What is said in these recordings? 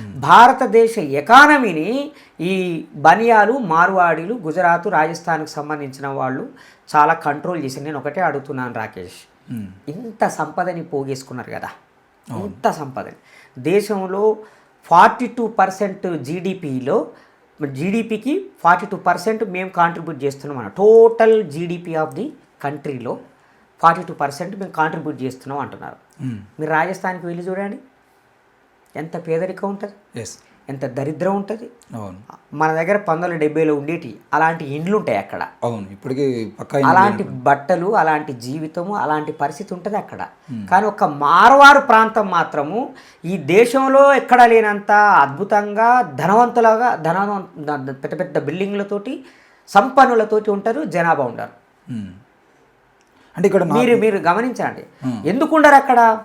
భారతదేశ ఎకానమీని ఈ బనియాలు మార్వాడీలు గుజరాత్ రాజస్థాన్కి సంబంధించిన వాళ్ళు చాలా కంట్రోల్ చేసి నేను ఒకటే అడుగుతున్నాను రాకేష్. ఇంత సంపదని పోగేసుకున్నారు కదా. ఇంత సంపదని. దేశంలో ఫార్టీ టూ పర్సెంట్ జీడిపిలో జీడిపికి ఫార్టీ టూ పర్సెంట్ మేము కాంట్రిబ్యూట్ చేస్తున్నాం అన్న total G D P of the కంట్రీలో ఫార్టీ టూ పర్సెంట్ మేము కాంట్రిబ్యూట్ చేస్తున్నాం అంటున్నారు. మీరు రాజస్థాన్కి వెళ్ళి చూడండి. ఎంత పేదరికం ఉంటుంది? ఎస్ ఎంత దరిద్రం ఉంటుంది? అవును. మన దగ్గర పంతొమ్మిది వందల డెబ్బైలో ఉండేటి అలాంటి ఇండ్లు ఉంటాయి అక్కడ. అవును ఇప్పటికీ పక్కా అలాంటి బట్టలు అలాంటి జీవితము అలాంటి పరిస్థితి ఉంటుంది అక్కడ. కానీ ఒక మార్వారు ప్రాంతం మాత్రము ఈ దేశంలో ఎక్కడ లేనంత అద్భుతంగా ధనవంతులుగా ధనవంత పెద్ద పెద్ద బిల్డింగ్లతోటి సంపన్నులతోటి ఉంటారు జనాభా ఉండరు. ఉమ్. అంటే ఇక్కడ మీరు మీరు గమనించండి. ఎందుకు ఉండరు అక్కడ?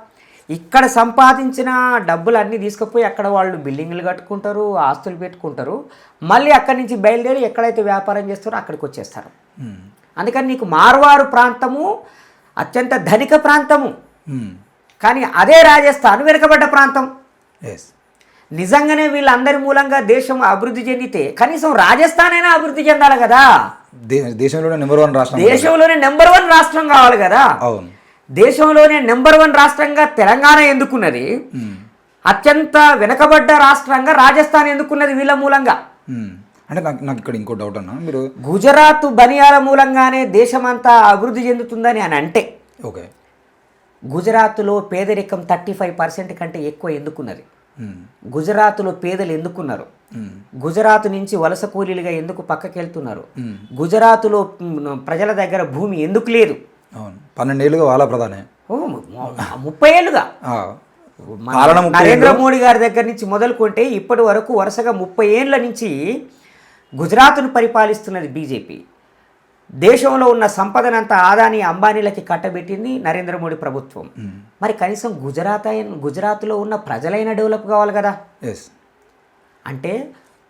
ఇక్కడ సంపాదించిన డబ్బులు అన్నీ తీసుకుపోయి అక్కడ వాళ్ళు బిల్డింగ్లు కట్టుకుంటారు ఆస్తులు పెట్టుకుంటారు. మళ్ళీ అక్కడి నుంచి బయలుదేరి ఎక్కడైతే వ్యాపారం చేస్తారో అక్కడికి వచ్చేస్తారు. అందుకని నీకు మార్వారు ప్రాంతము అత్యంత ధనిక ప్రాంతము. కానీ అదే రాజస్థాన్ వెనుకబడ్డ ప్రాంతం. నిజంగానే వీళ్ళందరి మూలంగా దేశం అభివృద్ధి చెందితే కనీసం రాజస్థాన్ అయినా అభివృద్ధి చెందాలి కదా. దేశంలోనే నెంబర్ వన్ రాష్ట్రం దేశంలోనే నెంబర్ వన్ రాష్ట్రం కావాలి కదా. అవును. దేశంలోనే నెంబర్ వన్ రాష్ట్రంగా తెలంగాణ ఎందుకున్నది. అత్యంత వెనకబడ్డ రాష్ట్రంగా రాజస్థాన్ ఎందుకున్నది వీళ్ళ మూలంగా. అంటే నాకు నాకు ఇక్కడ ఇంకో డౌట్ అన్న మీరు గుజరాత్ బనియాల మూలంగానే దేశమంతా అభివృద్ధి చెందుతుందని అని అంటే ఓకే గుజరాత్లో పేదరికం థర్టీ ఫైవ్ పర్సెంట్ కంటే ఎక్కువ ఎందుకున్నది. గుజరాత్లో పేదలు ఎందుకున్నారు. గుజరాత్ నుంచి వలస కూలీలుగా ఎందుకు పక్కకి వెళ్తున్నారు ఉమ్. గుజరాత్లో ప్రజల దగ్గర భూమి ఎందుకు లేదు అవును పన్నెండేళ్ళుగా వాళ్ళ ప్రధానే. ఓ, ముప్పై ఏళ్ళుగా నరేంద్ర మోడీ గారి దగ్గర నుంచి మొదలుకుంటే ఇప్పటి వరకు వరుసగా ముప్పై ఏళ్ళ నుంచి గుజరాత్ను పరిపాలిస్తున్నది బీజేపీ. దేశంలో ఉన్న సంపదనంతా ఆదాని అంబానీలకి కట్టబెట్టింది నరేంద్ర మోడీ ప్రభుత్వం. మరి కనీసం గుజరాత్ అయిన గుజరాత్లో ఉన్న ప్రజలైన డెవలప్ కావాలి కదా? ఎస్. అంటే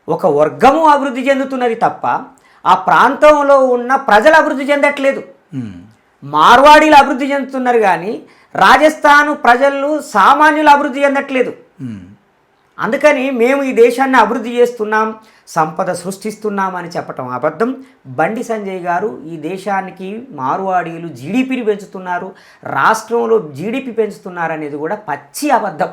ఒక వర్గము అభివృద్ధి చెందుతున్నది తప్ప ఆ ప్రాంతంలో ఉన్న ప్రజలు అభివృద్ధి చెందట్లేదు. మార్వాడీలు అభివృద్ధి చెందుతున్నారు కానీ రాజస్థాన్ ప్రజలు సామాన్యులు అభివృద్ధి చెందట్లేదు. అందుకని మేము ఈ దేశాన్ని అభివృద్ధి చేస్తున్నాం సంపద సృష్టిస్తున్నాం అని చెప్పటం అబద్ధం. బండి సంజయ్ గారు ఈ దేశానికి మార్వాడీలు జీడిపిని పెంచుతున్నారు రాష్ట్రంలో జీడిపి పెంచుతున్నారు అనేది కూడా పచ్చి అబద్ధం.